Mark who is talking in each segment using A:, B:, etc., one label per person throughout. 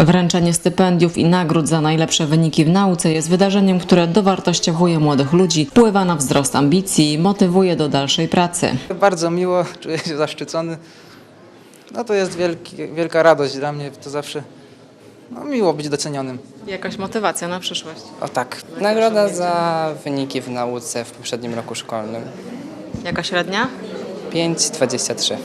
A: Wręczenie stypendiów i nagród za najlepsze wyniki w nauce jest wydarzeniem, które dowartościowuje młodych ludzi, wpływa na wzrost ambicji i motywuje do dalszej pracy.
B: Bardzo miło, czuję się zaszczycony. No to jest wielki, wielka radość dla mnie, to zawsze no, miło być docenionym.
A: Jakaś motywacja na przyszłość.
B: O tak.
C: Nagroda za wyniki w nauce w poprzednim roku szkolnym.
A: Jaka średnia?
C: 5,23.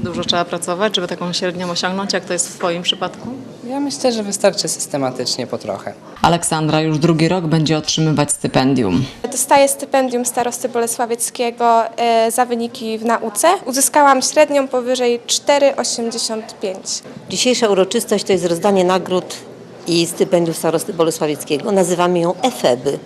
A: Dużo trzeba pracować, żeby taką średnią osiągnąć, jak to jest w Twoim przypadku?
C: Ja myślę, że wystarczy systematycznie po trochę.
A: Aleksandra już drugi rok będzie otrzymywać stypendium.
D: Dostaję stypendium starosty bolesławieckiego e, za wyniki w nauce. Uzyskałam średnią powyżej 4,85.
E: Dzisiejsza uroczystość to jest rozdanie nagród i stypendiów starosty bolesławieckiego. Nazywamy ją EFEBy.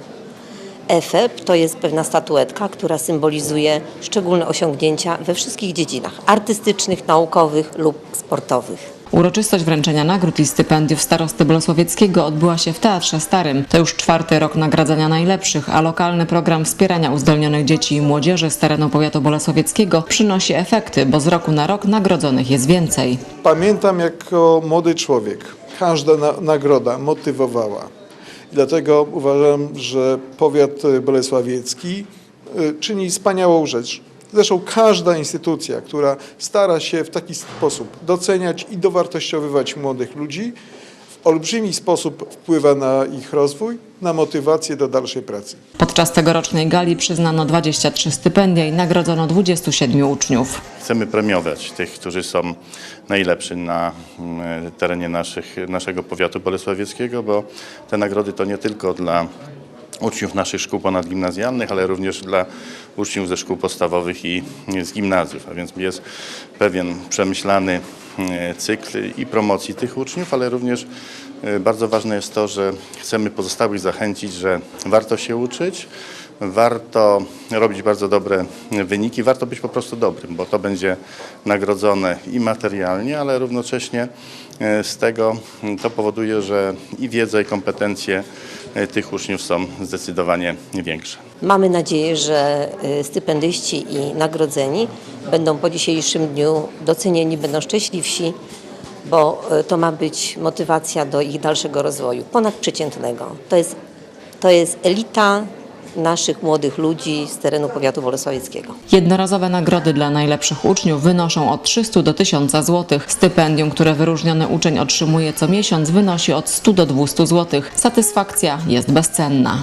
E: EFEB to jest pewna statuetka, która symbolizuje szczególne osiągnięcia we wszystkich dziedzinach artystycznych, naukowych lub sportowych.
A: Uroczystość wręczenia nagród i stypendiów starosty Bolesławieckiego odbyła się w Teatrze Starym. To już czwarty rok nagradzania najlepszych, a lokalny program wspierania uzdolnionych dzieci i młodzieży z terenu powiatu bolesławieckiego przynosi efekty, bo z roku na rok nagrodzonych jest więcej.
F: Pamiętam jako młody człowiek, każda na, nagroda motywowała. Dlatego uważam, że powiat y, bolesławiecki y, czyni wspaniałą rzecz. Zresztą każda instytucja, która stara się w taki sposób doceniać i dowartościowywać młodych ludzi, olbrzymi sposób wpływa na ich rozwój, na motywację do dalszej pracy.
A: Podczas tegorocznej gali przyznano 23 stypendia i nagrodzono 27 uczniów.
G: Chcemy premiować tych, którzy są najlepsi na mm, terenie naszych, naszego powiatu bolesławieckiego, bo te nagrody to nie tylko dla uczniów naszych szkół ponadgimnazjalnych, ale również dla uczniów ze szkół podstawowych i z gimnazjów. A więc jest pewien przemyślany mm, cykl i promocji tych uczniów, ale również e, bardzo ważne jest to, że chcemy pozostałych zachęcić, że warto się uczyć, warto robić bardzo dobre wyniki, warto być po prostu dobrym, bo to będzie nagrodzone i materialnie, ale równocześnie e, z tego to powoduje, że i wiedza, i kompetencje e, tych uczniów są zdecydowanie większe.
E: Mamy nadzieję, że y, stypendyści i nagrodzeni będą po dzisiejszym dniu docenieni, będą szczęśliwsi, bo to ma być motywacja do ich dalszego rozwoju, ponadprzeciętnego. To jest, to jest elita naszych młodych ludzi z terenu powiatu bolesławieckiego.
A: Jednorazowe nagrody dla najlepszych uczniów wynoszą od 300 do 1000 zł. Stypendium, które wyróżniony uczeń otrzymuje co miesiąc wynosi od 100 do 200 zł. Satysfakcja jest bezcenna.